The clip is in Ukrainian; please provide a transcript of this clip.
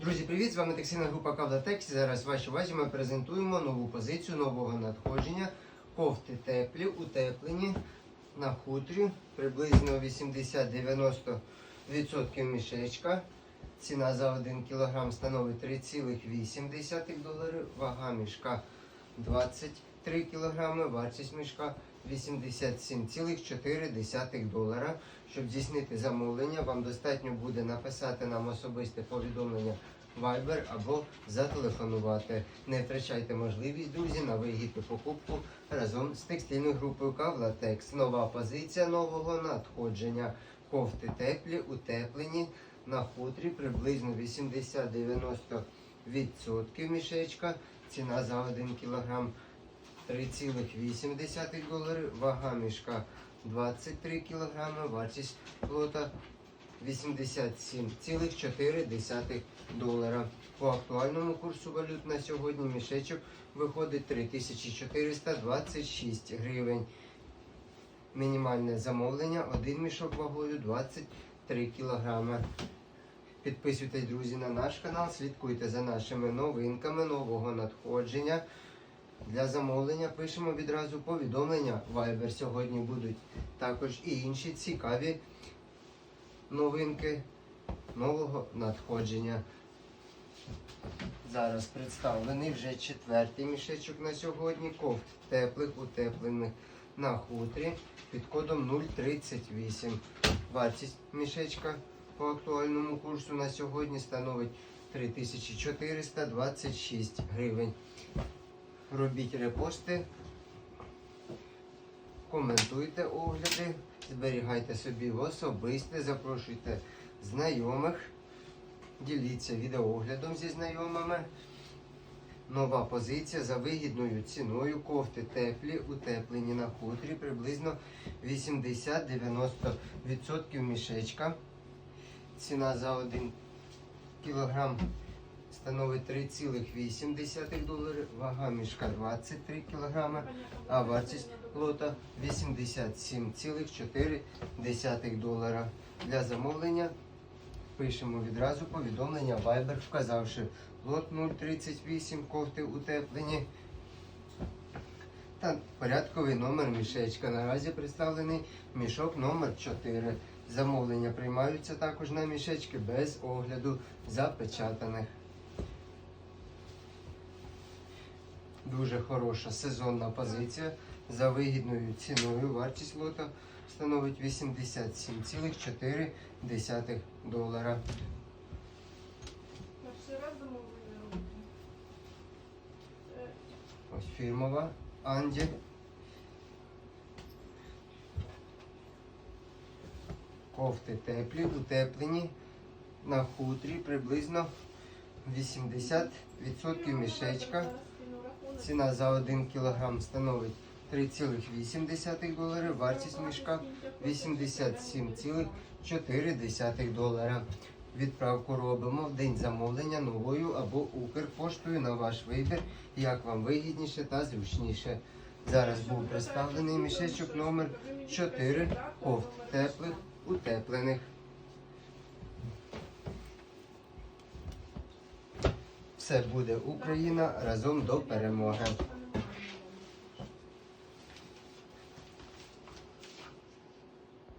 Друзі, привіт! З вами текстильна група Кавлатекс. Зараз вашій увазі ми презентуємо нову позицію нового надходження. Кофти теплі, утеплені на хутрі, приблизно 80-90% мішечка. Ціна за 1 кг становить 3,8 доларів, вага мішка 23 кг, вартість мішка 87,4 долара. Щоб здійснити замовлення, вам достатньо буде написати нам особисте повідомлення Viber або зателефонувати. Не втрачайте можливість, друзі, на вигідну покупку разом з текстильною групою Кавлатекс. Нова позиція нового надходження. Кофти теплі, утеплені на хутрі приблизно 80-90% мішечка. Ціна за 1 кг 3,8 доларів, вага мішка 23 кг, вартість лота 87,4 долара. По актуальному курсу валют на сьогодні мішечок виходить 3426 гривень. Мінімальне замовлення один мішок вагою 23 кг. Підписуйтесь, друзі, на наш канал, слідкуйте за нашими новинками нового надходження. Для замовлення пишемо відразу повідомлення. Viber сьогодні будуть також і інші цікаві новинки нового надходження. Зараз представлений вже четвертий мішечок на сьогодні. Кофт теплих, утеплених на хутрі під кодом 038. Вартість мішечка по актуальному курсу на сьогодні становить 3426 гривень. Робіть репости, коментуйте огляди, зберігайте собі в особисте, запрошуйте знайомих, діліться відеооглядом зі знайомими. Нова позиція за вигідною ціною. Кофти теплі, утеплені на хутрі, приблизно 80-90% мішечка. Ціна за 1 кілограм становить 3,8 доларів, вага мішка 23 кг, а вартість лота 87,4 долара. Для замовлення пишемо відразу повідомлення Viber, вказавши лот 038 кофти утеплені та порядковий номер мішечка. Наразі представлений мішок номер 4. Замовлення приймаються також на мішечки без огляду запечатаних. Дуже хороша сезонна позиція за вигідною ціною. Вартість лота становить 87,4 долара. Е, Ось фірмова Анді. Кофти теплі, утеплені на хутрі приблизно 80% мішечка. Ціна за 1 кг становить 3,8 доларів, вартість мішка 87,4 долара. Відправку робимо в день замовлення новою або Укрпоштою на ваш вибір, як вам вигідніше та зручніше. Зараз був представлений мішечок номер 4 кофт теплих, утеплених. Все буде Україна разом до перемоги.